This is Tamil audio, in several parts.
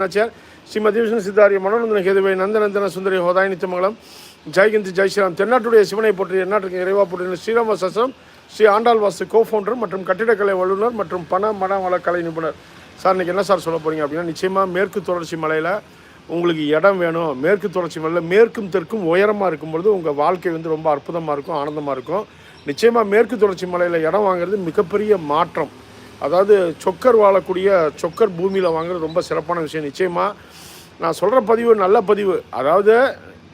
ஸ்ரீமதி விஷ்ணு சித்தாரிய மனோநந்தன கேதுவை நந்தநந்தன சுந்தரி ஹோதாய் நித்தமங்கலம் ஜெய்கிந்த் ஜெய் ஸ்ரீராம் தென்னாட்டுடைய சிவனை போற்றி எந்நாட்டுக்கு இறைவா போற்றின ஸ்ரீராம ஸ்ரீ ஆண்டாள் வாசு ஃபவுண்டர் மற்றும் கட்டிடக்கலை வல்லுநர் மற்றும் பண மன வள கலை நிபுணர். சார் இன்றைக்கி என்ன சார் சொல்ல போகிறீங்க அப்படின்னா நிச்சயமாக மேற்கு தொடர்ச்சி மலையில் உங்களுக்கு இடம் வேணும். மேற்கு தொடர்ச்சி மலையில் மேற்கும் தெற்கும் உயரமாக இருக்கும்பொழுது உங்கள் வாழ்க்கை வந்து ரொம்ப அற்புதமாக இருக்கும் ஆனந்தமாக இருக்கும். நிச்சயமாக மேற்கு தொடர்ச்சி மலையில் இடம் வாங்குறது மிகப்பெரிய மாற்றம். அதாவது சொக்கர் வாழக்கூடிய சொக்கர் பூமியில் வாங்குறது ரொம்ப சிறப்பான விஷயம். நிச்சயமாக நான் சொல்கிற பதிவு நல்ல பதிவு. அதாவது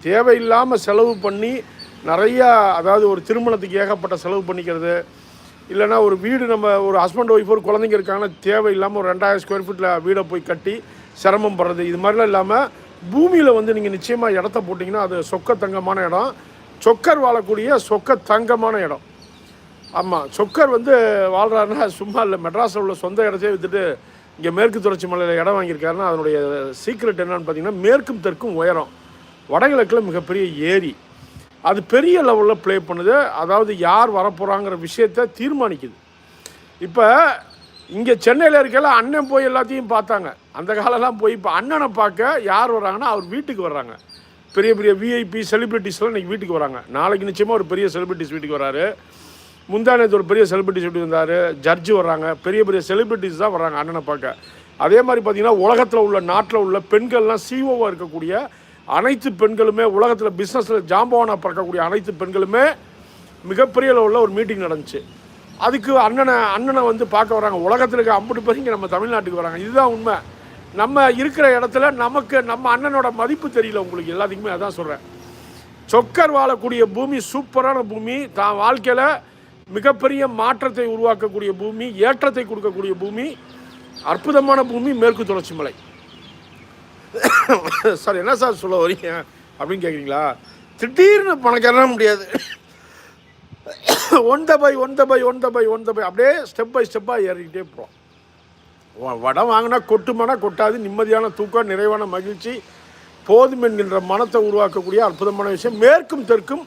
தேவையில்லாமல் செலவு பண்ணி நிறையா அதாவது ஒரு திருமணத்துக்கு ஏகப்பட்ட செலவு பண்ணிக்கிறது. இல்லைன்னா ஒரு வீடு நம்ம ஒரு ஹஸ்பண்ட் ஒய்ஃப் ஒரு குழந்தைங்க இருக்காங்கன்னா தேவையில்லாமல் ஒரு ரெண்டாயிரம் ஸ்கொயர் ஃபீட்டில் வீடை போய் கட்டி சிரமம் படுறது. இது மாதிரிலாம் இல்லாமல் பூமியில் வந்து நீங்கள் நிச்சயமாக இடத்த போட்டிங்கன்னா அது சொக்க தங்கமான இடம். சொக்கர் வாழக்கூடிய சொக்க தங்கமான இடம். ஆமாம் சொக்கர் வந்து வாழ்கிறாருன்னா சும்மா இல்லை மெட்ராஸில் உள்ள சொந்த இடத்தையே விற்றுட்டு இங்கே மேற்கு தொடர்ச்சி மலையில் இடம் வாங்கியிருக்காருன்னா அதனுடைய சீக்ரெட் என்னன்னு பார்த்தீங்கன்னா மேற்கும் தெற்கும் உயரம். வடகிழக்கில் மிகப்பெரிய ஏரி. அது பெரிய லெவலில் ப்ளே பண்ணுது. அதாவது யார் வரப்போகிறாங்கிற விஷயத்தை தீர்மானிக்குது. இப்போ இங்கே சென்னையில் இருக்கல அண்ணன் போய் எல்லாத்தையும் பார்த்தாங்க. அந்த காலம்லாம் போய் இப்போ அண்ணனை பார்க்க யார் வர்றாங்கன்னா அவர் வீட்டுக்கு வர்றாங்க. பெரிய பெரிய விஐபி செலிபிரிட்டிஸ்லாம் இன்றைக்கி வீட்டுக்கு வராங்க. நாளைக்கு நிச்சயமாக ஒரு பெரிய செலிபிரிட்டிஸ் வீட்டுக்கு வராரு. முந்தானத்து ஒரு பெரிய செலிபிரிட்டிஸ் சொல்லி வந்தார்? ஜட்ஜு வர்றாங்க. பெரிய பெரிய செலிபிரிட்டிஸ் தான் வர்றாங்க அண்ணனை பார்க்க. அதே மாதிரி பார்த்தீங்கன்னா உலகத்தில் உள்ள நாட்டில் உள்ள பெண்கள்லாம் சிஓவாக இருக்கக்கூடிய அனைத்து பெண்களுமே உலகத்தில் பிஸ்னஸில் ஜாம்பவானாக பறக்கக்கூடிய அனைத்து பெண்களுமே மிகப்பெரிய லெவலில் ஒரு மீட்டிங் நடந்துச்சு. அதுக்கு அண்ணனை அண்ணனை வந்து பார்க்க வராங்க உலகத்தில் இருக்க அம்புட்டு பேர் இங்கே நம்ம தமிழ்நாட்டுக்கு வராங்க. இதுதான் உண்மை. நம்ம இருக்கிற இடத்துல நமக்கு நம்ம அண்ணனோட மதிப்பு தெரியல உங்களுக்கு. எல்லாத்துக்குமே அதான் சொல்கிறேன் சொக்கர் வாழக்கூடிய பூமி சூப்பரான பூமி. தான் வாழ்க்கையில் மிகப்பெரிய மாற்றத்தை உருவாக்கக்கூடிய பூமி ஏற்றத்தை கொடுக்கக்கூடிய பூமி அற்புதமான பூமி மேற்கு தொடர்ச்சி மலை. சார் என்ன சார் சொல்ல வரீங்க? அப்படின்னு கேட்குறீங்களா திடீர்னு பணக்காரன முடியாது. One the by one the by one the by one the by அப்படியே ஸ்டெப் பை ஸ்டெப்பாக ஏறிக்கிட்டே போகிறோம் வடம் வாங்கினா கொட்டுமானா கொட்டாது நிம்மதியான தூக்கம் நிறைவான மகிழ்ச்சி போதும் என்கின்ற மனத்தை உருவாக்கக்கூடிய அற்புதமான விஷயம். மேற்கும் தெற்கும்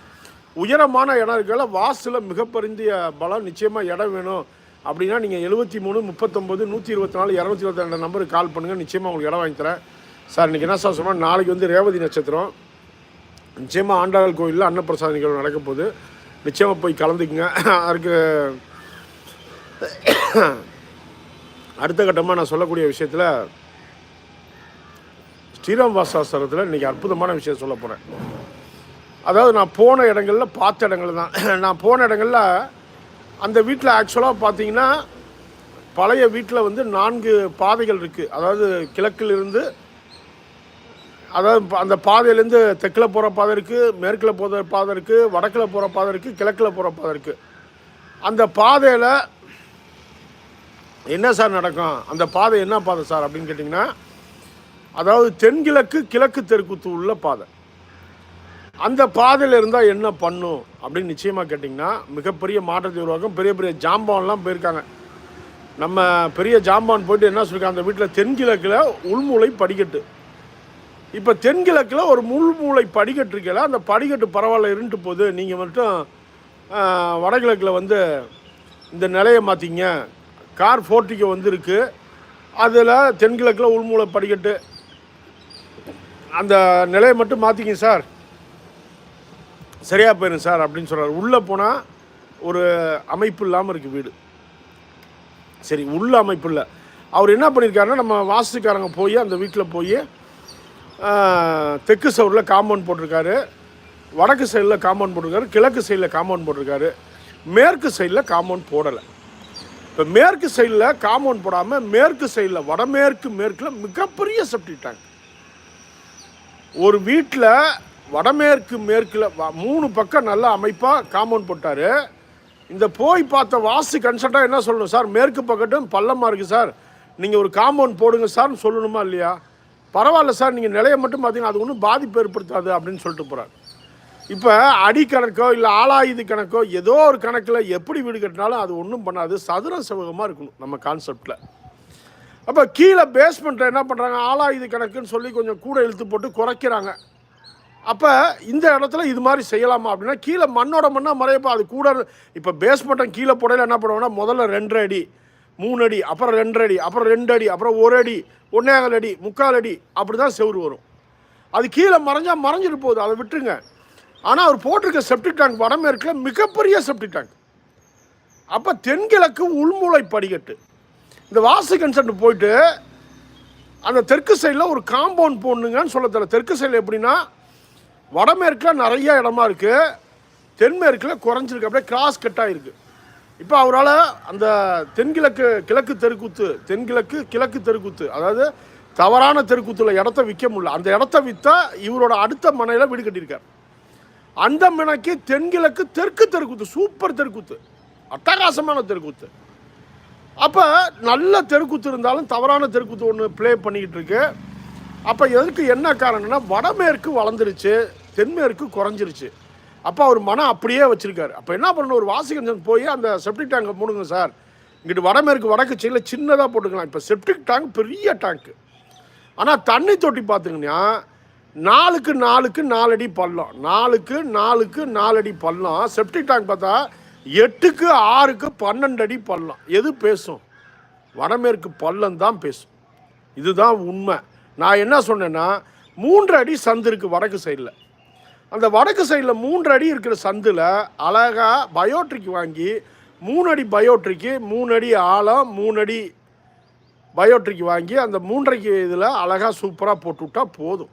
உயரமான இடங்களை வாசில் மிகப்பெருந்திய பலம் நிச்சயமாக இடம் வேணும். அப்படின்னா நீங்கள் எழுபத்தி மூணு முப்பத்தொம்போது நூற்றி இருபத்தி நாலு இரநூத்தி இருபத்தி ரெண்டு நம்பருக்கு கால் பண்ணுங்கள் நிச்சயமாக உங்களுக்கு இடம் வாங்கி தரேன். சார் இன்றைக்கி என்ன சார் சொன்னால் நாளைக்கு வந்து ரேவதி நட்சத்திரம். நிச்சயமாக ஆண்டாள் கோயிலில் அன்னப்பிரசாத நிகழ்வு நடக்க போகுது. நிச்சயமாக போய் கலந்துக்குங்க. அதுக்கு அடுத்த கட்டமாக நான் சொல்லக்கூடிய விஷயத்தில் ஸ்ரீராம் வாசாஸ்திரத்தில் இன்றைக்கி அற்புதமான விஷயம் சொல்ல போகிறேன் அதாவது நான் போன இடங்களில் பார்த்த இடங்கள் தான். நான் போன இடங்களில் அந்த வீட்டில் ஆக்சுவலாக பார்த்தீங்கன்னா பழைய வீட்டில் வந்து நான்கு பாதைகள் இருக்குது அதாவது கிழக்கிலிருந்து அதாவது அந்த பாதையிலேருந்து தெற்கில் போகிற பாதை இருக்குது மேற்கில் போகிற பாதை இருக்குது வடக்கில் போகிற பாதை இருக்குது கிழக்கில் போகிற பாதை இருக்குது அந்த பாதையில் என்ன சார் நடக்கும்? அந்த பாதை என்ன பாதை சார் அப்படின்னு கேட்டிங்கன்னா அதாவது தென்கிழக்கு கிழக்கு தெற்குத்து உள்ள பாதை. அந்த பாதையில் இருந்தால் என்ன பண்ணும் அப்படின்னு நிச்சயமாக கேட்டிங்கன்னா மிகப்பெரிய மாற்றத்தை உருவாக்கும். பெரிய பெரிய ஜாம்பான்லாம் போயிருக்காங்க. நம்ம பெரிய ஜாம்பான் போயிட்டு என்ன சொல்லியிருக்காங்க அந்த வீட்டில் தென்கிழக்கில் உள்மூளை படிக்கட்டு. இப்போ தென்கிழக்கில் ஒரு முள்மூளை படிக்கட்டு இருக்கல அந்த படிக்கட்டு பரவாயில்ல இருந்துட்டு போகுது. நீங்கள் மட்டும் வடகிழக்கில் வந்து இந்த நிலையை மாற்றிங்க கார் ஃபோர்ட்டிக்கு வந்திருக்கு. அதில் தென்கிழக்கில் உள்மூளை படிக்கட்டு. அந்த நிலையை மட்டும் மாற்றிக்கிங்க சார். சரியாக போயிடும் சார் அப்படின்னு சொல்கிறார் உள்ளே போனால் ஒரு அமைப்பு இல்லாமல் இருக்குது வீடு. சரி உள்ள அமைப்பு இல்லை. அவர் என்ன பண்ணியிருக்காருன்னா நம்ம வாஸ்துக்காரங்க போய் அந்த வீட்டில் போய் தெற்கு சவுரில் காம்பவுண்ட் போட்டிருக்காரு. வடக்கு சைடில் காம்பவுண்ட் போட்டிருக்காரு. கிழக்கு சைடில் காம்பவுண்ட் போட்டிருக்காரு. மேற்கு சைடில் காம்பவுண்ட் போடலை. இப்போ மேற்கு சைடில் காம்பவுண்ட் போடாமல் மேற்கு சைடில் வடமேற்கு மேற்கில் மிகப்பெரிய செப்டி டேங்க் ஒரு வீட்டில் வடமேற்கு மேற்கில் வ- மூணு பக்கம் நல்ல அமைப்பாக காம்பவுண்ட் போட்டார். இந்த போய் பார்த்த வாஸ்து கன்சல்ட்டாக என்ன சொல்லணும் சார்? மேற்கு பக்கட்டும் பள்ளமாக இருக்குது சார். நீங்கள் ஒரு காம்பவுண்ட் போடுங்க சார்னு சொல்லணுமா இல்லையா? பரவாயில்ல சார் நீங்கள் நிலையை மட்டும் பார்த்தீங்கன்னா அது ஒன்றும் பாதிப்பு ஏற்படுத்தாது அப்படின்னு சொல்லிட்டு போகிறார் இப்போ அடி கணக்கோ இல்லை ஆளாயுது கணக்கோ ஏதோ ஒரு கணக்கில் எப்படி வீடு கட்டினாலும் அது ஒன்றும் பண்ணாது. சதுர செவகமாக இருக்கணும் நம்ம கான்செப்டில். அப்போ கீழே பேஸ்மெண்ட்டில் என்ன பண்ணுறாங்க ஆளாயுது கணக்குன்னு சொல்லி கொஞ்சம் கூட இழுத்து போட்டு குறைக்கிறாங்க. அப்போ இந்த இடத்துல இது மாதிரி செய்யலாமா அப்படின்னா கீழே மண்ணோட மண்ணாக மறையப்போ அது கூட இப்போ பேஸ்மட்டம் கீழே போடையில் என்ன பண்ணுவோம்னா முதல்ல ரெண்டரை அடி மூணு அடி அப்புறம் ரெண்டரை அடி அப்புறம் ரெண்டு அடி அப்புறம் ஒரு அடி ஒன்றேகால் அடி முக்கால் அடி அப்படி தான் செவ்வறு வரும். அது கீழே மறைஞ்சா மறைஞ்சிட்டு போகுது அதை விட்டுருங்க. ஆனால் அவர் போட்டிருக்க செப்டிக் டேங்க் வடமேற்கில் மிகப்பெரிய செப்டிக் டேங்க் அப்போ தென்கிழக்கு உள்மூளை படிக்கட்டு. இந்த வாசு கன்சென்ட் போயிட்டு அந்த தெற்கு சைடில் ஒரு காம்பவுண்ட் போடணுங்கன்னு சொல்ல தெரியல. தெற்கு சைடில் எப்படின்னா வடமேற்கில் நிறைய இடமா இருக்குது தென்மேற்கில் குறைஞ்சிருக்கு. அப்படியே கிராஸ் கட்டாக இருக்குது இப்போ அவரால் அந்த தென்கிழக்கு கிழக்கு தெருக்கூத்து தென்கிழக்கு கிழக்கு தெருக்கூத்து அதாவது தவறான தெருக்கூத்தில் இடத்த விற்க முடியல. அந்த இடத்த விற்றா இவரோட அடுத்த மனையில் வீடு கட்டியிருக்கார். அந்த மனைக்கு தென்கிழக்கு தெற்கு தெருக்கூத்து சூப்பர் தெருக்கூத்து அட்டகாசமான தெருக்கூத்து. அப்போ நல்ல தெருக்கூத்து இருந்தாலும் தவறான தெருக்கூத்து ஒன்று ப்ளே பண்ணிக்கிட்டு இருக்கு. அப்போ எதுக்கு என்ன காரணம்னா வடமேற்கு வளர்ந்துருச்சு. தென்மேற்கு குறைஞ்சிருச்சு. அப்போ அவர் மனம் அப்படியே வச்சுருக்காரு. அப்போ என்ன பண்ணணும்? ஒரு வாசிகன் போய் அந்த செப்டிக் டேங்கை மூடுங்க சார். இங்கிட்டு வடமேற்கு வடக்கு சைடில் சின்னதாக போட்டுக்கலாம். இப்போ செப்டிக் டேங்க் பெரிய டேங்க்கு ஆனால் தண்ணி தொட்டி பார்த்திங்கன்னா நாலுக்கு நாலுக்கு நாலடி பள்ளம். நாலுக்கு நாலுக்கு நாலடி பள்ளம். செப்டிக் டேங்க் பார்த்தா எட்டுக்கு ஆறுக்கு பன்னெண்டு அடி பள்ளம். எது பேசும்? வடமேற்கு பள்ளம் தான் பேசும். இதுதான் உண்மை. நான் என்ன சொன்னேன்னா மூன்று அடி சந்து இருக்குது வடக்கு சைடில். அந்த வடக்கு சைடில் மூன்று அடி இருக்கிற சந்தில் அழகாக பயோட்ரிக் வாங்கி மூணு அடி பயோட்ரிக்கு மூணு அடி ஆழம் மூணு அடி பயோட்ரிக் வாங்கி அந்த மூன்றைக்கு இதில் அழகாக சூப்பராக போட்டுவிட்டா போதும்.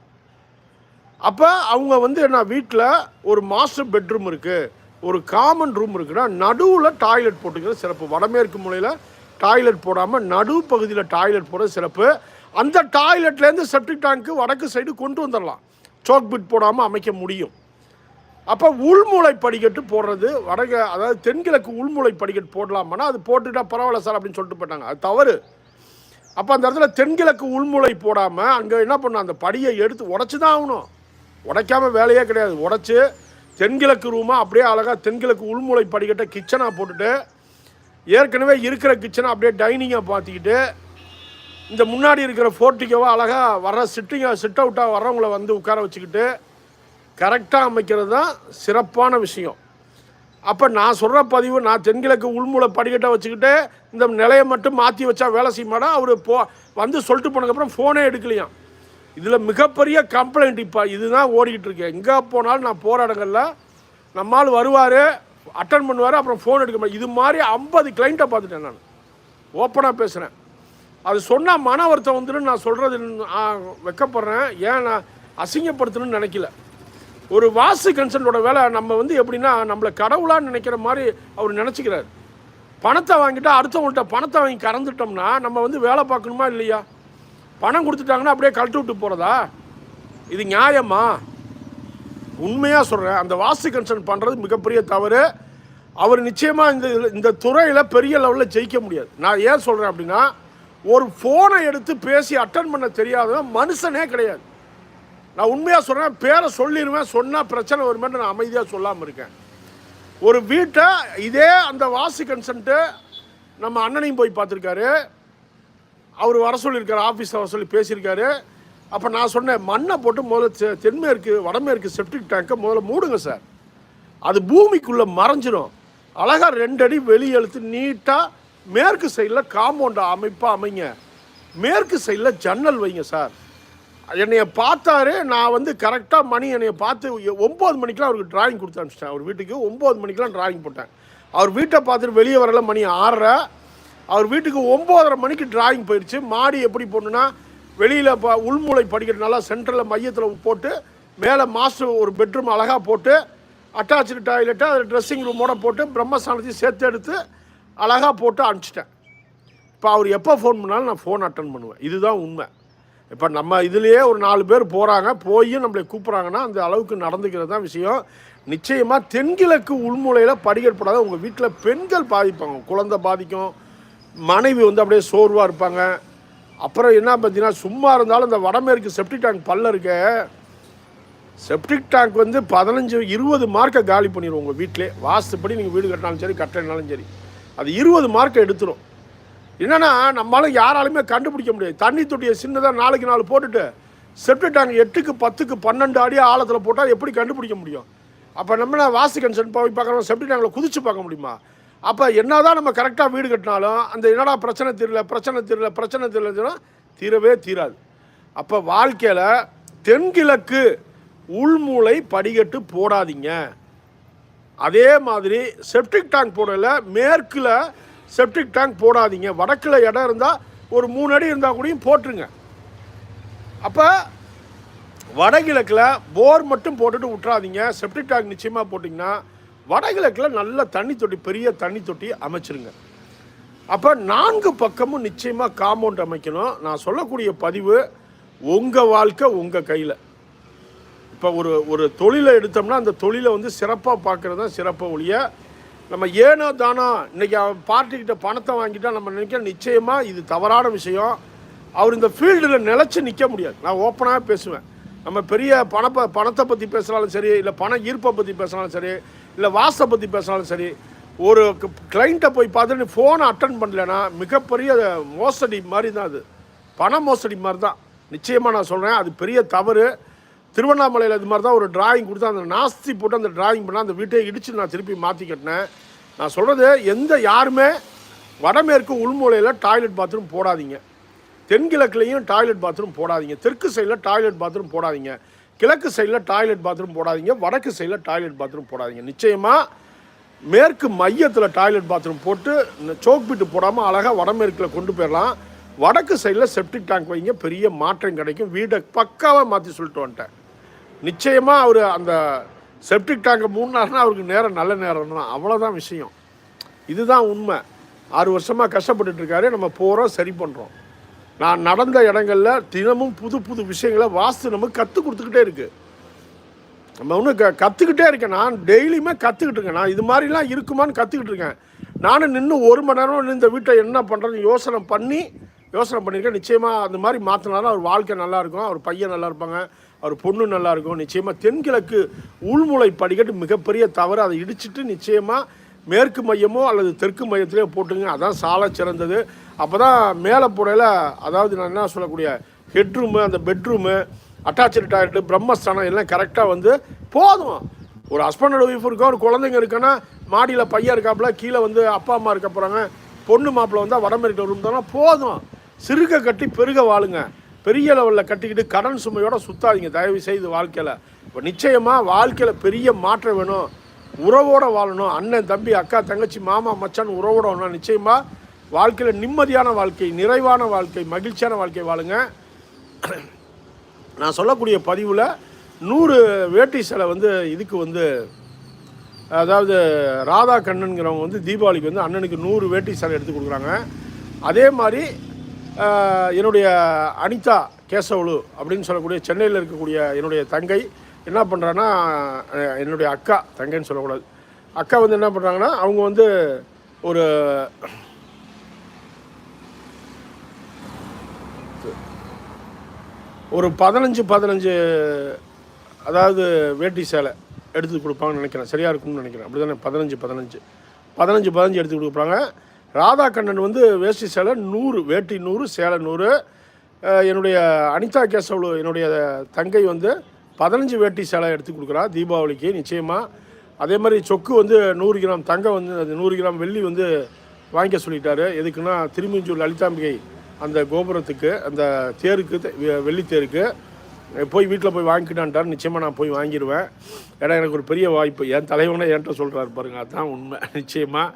அப்போ அவங்க வந்து என்ன வீட்டில் ஒரு மாஸ்டர் பெட்ரூம் இருக்குது ஒரு காமன் ரூம் இருக்குன்னா நடுவில் டாய்லெட் போட்டுக்கிறது சிறப்பு. வடமேற்கு மூலையில் டாய்லெட் போடாமல் நடு பகுதியில் டாய்லெட் போடுறது சிறப்பு. அந்த டாய்லெட்லேருந்து செப்டிக் டேங்க்கு வடக்கு சைடு கொண்டு வந்துடலாம் சோக் பிட் போடாமல் அமைக்க முடியும். அப்போ உள்மூளை படிக்கட்டு போடுறது வடக அதாவது தென்கிழக்கு உள்மூளை படிக்கட்டு போடலாமான்னா அது போட்டுட்டா பரவாயில்ல சார் அப்படின்னு சொல்லிட்டு போயிட்டாங்க. அது தவறு. அப்போ அந்த இடத்துல தென்கிழக்கு உள்மூளை போடாமல் அங்கே என்ன பண்ணும் அந்த படியை எடுத்து உடச்சி தான் ஆகணும். உடைக்காம வேலையே கிடையாது. உடச்சி தென்கிழக்கு ரூமாக அப்படியே அழகாக தென்கிழக்கு உள்மூளை படிக்கட்டை கிச்சனாக போட்டுட்டு ஏற்கனவே இருக்கிற கிச்சனை அப்படியே டைனிங்காக பார்த்துக்கிட்டு இந்த முன்னாடி இருக்கிற ஃபோர்ட்டிக்கோவை அழகாக வர்ற சிட்டிங்காக சிட் அவுட்டாக வர்றவங்கள வந்து உட்கார வச்சுக்கிட்டு கரெக்டாக அமைக்கிறது தான் சிறப்பான விஷயம். அப்போ நான் சொல்கிற பதிவு நான் தென்கிழக்கு உள்மூலை படிக்கட்டை வச்சுக்கிட்டு இந்த நிலையை மட்டும் மாற்றி வச்சா வேலை செய்ய மாட்டா அவர் போ வந்து சொல்லிட்டு போனதுக்கப்புறம் ஃபோனே எடுக்கலையாம் இதில் மிகப்பெரிய கம்ப்ளைண்ட் இப்போ இதுதான் ஓடிக்கிட்டு இருக்கேன் எங்கே போனாலும் நான் போகிற இடங்கள்ல நம்மால் வருவார் அட்டன் பண்ணுவார் அப்புறம் ஃபோன் எடுக்க மாட்டேன். இது மாதிரி ஐம்பது கிளைண்ட்டை பார்த்துட்டேன் நான். ஓப்பனாக பேசுகிறேன் அது சொன்னால் மன வருத்தம் வந்துடும் நான் சொல்கிறது வெக்கப்படுறேன். ஏன் நான் அசிங்கப்படுத்தணும்னு நினைக்கல. ஒரு வாசு கன்சன்டோட வேலை நம்ம வந்து எப்படின்னா நம்மளை கடவுளாக நினைக்கிற மாதிரி அவர் நினச்சிக்கிறார். பணத்தை வாங்கிட்டா அடுத்தவங்கள்ட்ட பணத்தை வாங்கி கறந்துட்டோம்னா நம்ம வந்து வேலை பார்க்கணுமா இல்லையா? பணம் கொடுத்துட்டாங்கன்னா அப்படியே கழட்டி விட்டு போகிறதா இது நியாயமா? உண்மையாக சொல்கிறேன் அந்த வாஸ்து கன்சல்ட் பண்ணுறது மிகப்பெரிய தவறு. அவர் நிச்சயமாக இந்த இந்த துறையில் பெரிய லெவலில் ஜெயிக்க முடியாது. நான் ஏன் சொல்கிறேன் அப்படின்னா ஒரு ஃபோனை எடுத்து பேசி அட்டன் பண்ண தெரியாதவன் மனுஷனே கிடையாது. நான் உண்மையாக சொல்கிறேன் பேரை சொல்லிடுவேன் சொன்னால் பிரச்சனை வருமேன்னு நான் அமைதியாக சொல்லாமல் இருக்கேன். ஒரு வீட்டை இதே அந்த வாசி கன்சன்ட்டு நம்ம அண்ணனையும் போய் பார்த்துருக்காரு. அவர் வர சொல்லியிருக்காரு ஆஃபீஸில் வர சொல்லி பேசியிருக்காரு. அப்போ நான் சொன்னேன் மண்ணை போட்டு முதல்ல தெ- தென்மேற்கு வடமேற்கு செப்டிக் டேங்கை முதல்ல மூடுங்க சார். அது பூமிக்குள்ளே மறைஞ்சிடும் அழகாக ரெண்டு அடி வெளியே எழுத்து நீட்டாக மேற்கு சைடில் காம்பவுண்டை அமைப்பாக அமைங்க. மேற்கு சைடில் ஜன்னல் வைங்க சார். என்னைய பார்த்தாரு நான் வந்து கரெக்டாக மணி என்னைய பார்த்து ஒம்பது மணிக்கெலாம் அவருக்கு டிராயிங் கொடுத்து அனுப்பிச்சிட்டேன். அவர் வீட்டுக்கு ஒம்பது மணிக்கெலாம் டிராயிங் போட்டேன். அவர் வீட்டை பார்த்துட்டு வெளியே வரல மணி ஆறரை. அவர் வீட்டுக்கு ஒம்போதரை மணிக்கு டிராயிங் போயிடுச்சு மாடி எப்படி போடணுன்னா வெளியில் இப்போ உள்மூளை படிக்கட்டு நல்லா சென்டரில் மையத்தில் போட்டு மேலே மாஸ்டர் ஒரு பெட்ரூம் அழகாக போட்டு அட்டாச்சு டாய்லெட்டு அதில் ட்ரெஸ்ஸிங் ரூமோட போட்டு பிரம்மஸ்தானத்தையும் சேர்த்து எடுத்து அழகாக போட்டு அனுப்பிச்சிட்டேன். இப்போ அவர் எப்போ ஃபோன் பண்ணாலும் நான் ஃபோன் அட்டன் பண்ணுவேன். இதுதான் உண்மை. இப்போ நம்ம இதுலேயே ஒரு நாலு பேர் போகிறாங்க போய் நம்மளை கூப்பிட்றாங்கன்னா அந்த அளவுக்கு நடந்துக்கிறது தான் விஷயம். நிச்சயமாக தென்கிழக்கு உள்மூலையில் படிக்கப்படாத உங்கள் வீட்டில் பெண்கள் பாதிப்பாங்க. குழந்தை பாதிக்கும் மனைவி வந்து அப்படியே சோர்வாக இருப்பாங்க. அப்புறம் என்ன பார்த்தீங்கன்னா சும்மா இருந்தாலும் இந்த வடமேற்கு செப்டிக் டேங்க் பல்ல இருக்க. செப்டிக் டேங்க் வந்து பதினஞ்சு இருபது மார்க்கை காலி பண்ணிடுவோம் உங்கள் வீட்டிலே வாஸ்துப்படி நீங்கள் வீடு கட்டினாலும் சரி கட்டினாலும் சரி. அது இருபது மார்க்கை எடுத்துரும். என்னன்னா நம்மளால யாராலுமே கண்டுபிடிக்க முடியாது. தண்ணி தொட்டியை சின்னதாக நாளைக்கு நாலு போட்டுட்டு செப்டிக் டேங்க் எட்டுக்கு பத்துக்கு பன்னெண்டு அடி ஆழத்தில் போட்டால் எப்படி கண்டுபிடிக்க முடியும்? அப்போ நம்ம வாசு கன்சன் போய் பார்க்குறோம் செப்டிக் டேங்கில் குதிச்சு பார்க்க முடியுமா? அப்போ என்னதான் நம்ம கரெக்டாக வீடு கட்டினாலும் அந்த என்னடா பிரச்சனை தீரல பிரச்சனை தீரல பிரச்சனை தீரலன்னா தீரவே தீராது. அப்போ வாழ்க்கையில் தென்கிழக்கு உள்மூளை படிக்கட்டு போடாதீங்க. அதே மாதிரி செப்டிக் டேங்க் போடல மேற்கில் செப்டிக் டேங்க் போடாதீங்க. வடக்கில் இடம் இருந்தால் ஒரு மூணு அடி இருந்தால் கூடயும் போட்டுருங்க. அப்போ வடகிழக்கில் போர் மட்டும் போட்டுட்டு விட்றாதீங்க செப்டிக் டேங்க் நிச்சயமாக போட்டிங்கன்னா வடகிழக்கில் நல்ல தண்ணி தொட்டி பெரிய தண்ணி தொட்டி அமைச்சிருங்க. அப்போ நான்கு பக்கமும் நிச்சயமாக காம்பவுண்ட் அமைக்கணும். நான் சொல்லக்கூடிய பதிவு உங்கள் வாழ்க்கை உங்கள் கையில். இப்போ ஒரு ஒரு தொழிலை எடுத்தோம்னா அந்த தொழிலை வந்து சிறப்பாக பார்க்குறது தான் சிறப்பாக ஒழிய நம்ம ஏனோ தானோ இன்றைக்கி அவன் பார்ட்டிக்கிட்ட பணத்தை வாங்கிட்டால் நம்ம நினைக்கிற நிச்சயமாக இது தவறான விஷயம். அவர் இந்த ஃபீல்டில் நிலச்சி நிற்க முடியாது. நான் ஓப்பனாக பேசுவேன். நம்ம பெரிய பணப்ப பணத்தை பற்றி பேசினாலும் சரி இல்லை பண ஈர்ப்பை பற்றி பேசினாலும் சரி இல்லை வாசத்தை பற்றி பேசினாலும் சரி ஒரு கிளைண்ட்டை போய் பார்த்துட்டு ஃபோனை அட்டன் பண்ணலைன்னா மிகப்பெரிய மோசடி மாதிரி தான் அது. பண மோசடி மாதிரி தான். நிச்சயமாக நான் சொல்கிறேன் அது பெரிய தவறு. திருவண்ணாமலையில் இது மாதிரி தான் ஒரு டிராயிங் கொடுத்து அந்த நாஸ்தி போட்டு அந்த டிராயிங் பண்ணால் அந்த வீட்டை இடித்து நான் திருப்பி மாற்றி கட்டினேன். நான் சொல்கிறது எந்த யாருமே வடமேற்கு உள்மூலையில் டாய்லெட் பாத்ரூம் போடாதீங்க. தென்கிழக்குலேயும் டாய்லெட் பாத்ரூம் போடாதீங்க. தெற்கு சைடில் டாய்லெட் பாத்ரூம் போடாதீங்க. கிழக்கு சைடில் டாய்லெட் பாத்ரூம் போடாதீங்க. வடக்கு சைடில் டாய்லெட் பாத்ரூம் போடாதீங்க. நிச்சயமாக மேற்கு மையத்தில் டாய்லெட் பாத்ரூம் போட்டு சோக் பிட்டு போடாமல் அழகாக வடமேற்கில் கொண்டு போயிடலாம் வடக்கு சைடில் செப்டிக் டேங்க் வைங்க. பெரிய மாற்றம் கிடைக்கும். வீடை பக்காவாக மாற்றி சொல்லிட்டு வந்துட்டேன். நிச்சயமாக அவர் அந்த செப்டிக் டேங்கை மூணு அவருக்கு நேரம் நல்ல நேரம் தான். அவ்வளோதான் விஷயம். இதுதான் உண்மை. ஆறு வருஷமாக கஷ்டப்பட்டுட்ருக்காரு நம்ம போகிறோம் சரி பண்ணுறோம் நான் நடந்த இடங்களில் தினமும் புது புது விஷயங்களை வாஸ்து நமக்கு கற்றுக் கொடுத்துக்கிட்டே இருக்குது நம்ம ஒன்றும் க கற்றுக்கிட்டே இருக்கேன். நான் டெய்லியுமே கற்றுக்கிட்டு இருக்கேன். நான் இது மாதிரிலாம் இருக்குமான்னு கற்றுக்கிட்டு இருக்கேன். நானும் நின்று ஒரு மணி நேரம் இந்த வீட்டை என்ன பண்ணுறதுன்னு யோசனை பண்ணி யோசனை பண்ணியிருக்கேன். நிச்சயமாக அந்த மாதிரி மாற்றினாலும் அவர் வாழ்க்கை நல்லாயிருக்கும் அவர் பையன் நல்லா இருப்பாங்க. அவர் பொண்ணு நல்லா இருக்கும் நிச்சயமாக தென்கிழக்கு உள்முளை படிக்கட்டு மிகப்பெரிய தவறு. அதை இடிச்சிட்டு நிச்சயமாக மேற்கு மையமோ அல்லது தெற்கு மையத்திலேயோ போட்டுங்க. அதான் சாலை சிறந்தது. அப்போ தான் மேலே போடையில் அதாவது நான் என்ன சொல்லக்கூடிய ஹெட்ரூமு அந்த பெட்ரூமு அட்டாச்சு டாய்லெட்டு பிரம்மஸ்தானம் எல்லாம் கரெக்டாக வந்து போதும். ஒரு ஹஸ்பண்டோட ஒய்ஃப் இருக்கும் ஒரு குழந்தைங்க இருக்குன்னா மாடியில் பையன் இருக்காப்புல கீழே வந்து அப்பா அம்மா இருக்க போகிறாங்க பொண்ணு மாப்பிள்ளை வந்தால் வடமேற்கு ரூம் தானே? போதும். சிறுக கட்டி பெருக வாழுங்க. பெரிய லெவலில் கட்டிக்கிட்டு கடன் சுமையோட சுத்தாதீங்க. தயவு செய்து வாழ்க்கையில். இப்போ நிச்சயமாக வாழ்க்கையில் பெரிய மாற்றம் வேணும். உறவோடு வாழணும். அண்ணன் தம்பி அக்கா தங்கச்சி மாமா மச்சான் உறவோட வாழணும். நிச்சயமாக வாழ்க்கையில் நிம்மதியான வாழ்க்கை நிறைவான வாழ்க்கை மகிழ்ச்சியான வாழ்க்கை வாழுங்க. நான் சொல்லக்கூடிய பதிவில் நூறு வேட்டி சிலை வந்து இதுக்கு வந்து அதாவது ராதா கண்ணனுங்கிறவங்க வந்து தீபாவளிக்கு வந்து அண்ணனுக்கு நூறு வேட்டி சிலை எடுத்து கொடுக்குறாங்க. அதே மாதிரி என்னுடைய அனிதா கேசவலு அப்படின்னு சொல்லக்கூடிய சென்னையில் இருக்கக்கூடிய என்னுடைய தங்கை என்ன பண்ணுறான்னா என்னுடைய அக்கா தங்கைன்னு சொல்லக்கூடாது. அக்கா வந்து என்ன பண்ணுறாங்கன்னா அவங்க வந்து ஒரு ஒரு பதினஞ்சு பதினஞ்சு அதாவது வேட்டி சேலை எடுத்து கொடுப்பாங்கன்னு நினைக்கிறேன். சரியாக இருக்கும்னு நினைக்கிறேன். அப்படி தானே பதினஞ்சு பதினஞ்சு. பதினஞ்சு பதினஞ்சு எடுத்து கொடுப்பாங்க ராதாகண்ணன் வந்து வேஷ்டி சேலை நூறு வேட்டி நூறு சேலை நூறு. என்னுடைய அனிதா கேசவலு என்னுடைய தங்கை வந்து பதினஞ்சு வேட்டி சேலை எடுத்து கொடுக்குறா தீபாவளிக்கு நிச்சயமாக அதே மாதிரி சொக்கு வந்து நூறு கிராம் தங்கம் வந்து அது நூறு கிராம் வெள்ளி வந்து வாங்கிக்க சொல்லிட்டாரு. எதுக்குன்னா திருமஞ்சூர் லலிதாம்பிகை அந்த கோபுரத்துக்கு அந்த தேருக்கு தெ- வெ- வெள்ளி தேருக்கு. போய் வீட்டில் போய் வாங்கிக்கிட்டான்ட்டார் நிச்சயமாக நான் போய் வாங்கிடுவேன் ஏன்னா எனக்கு ஒரு பெரிய வாய்ப்பு. என் தலைவனே என்கிட்ட சொல்கிறாரு பாருங்க. அதுதான் உண்மை. நிச்சயமாக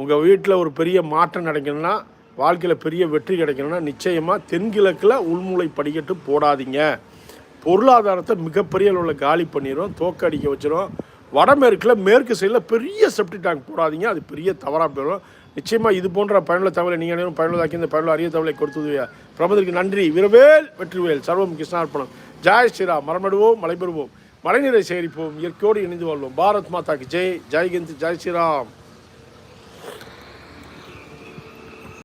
உங்கள் வீட்டில் ஒரு பெரிய மாற்றம் கிடைக்கணும்னா வாழ்க்கையில் பெரிய வெற்றி கிடைக்கணும்னா நிச்சயமாக தென்கிழக்கில் உள்மூளை படிக்கட்டு போடாதீங்க. பொருளாதாரத்தை மிகப்பெரிய அளவில் காலி பண்ணிடும் தோக்கடிக்க வச்சிடும் வடமேற்கில் மேற்கு சைடில் பெரிய செப்டி டேங்க் போடாதீங்க. அது பெரிய தவறாக போயிடும் நிச்சயமாக இது போன்ற பயனுள்ள தகவலை நீங்கள் அனைவரும் பயனுள்ளதாக்கி இந்த பயனுள்ள அரிய தகவலை கொடுத்தது பிரபதற்கு நன்றி. விரவேல் வெற்றிவேல் சர்வம் கிருஷ்ணார்ப்பணம் ஜாய் ஸ்ரீராம். மரமடுவோம் மலைபெறுவோம். மழைநீரை சேகரிப்போம். இயற்கையோடு இணைந்து வாழ்வோம். பாரத் மாதாக்கு ஜெய். ஜெய்கிந்த் ஜெய் ஸ்ரீராம்.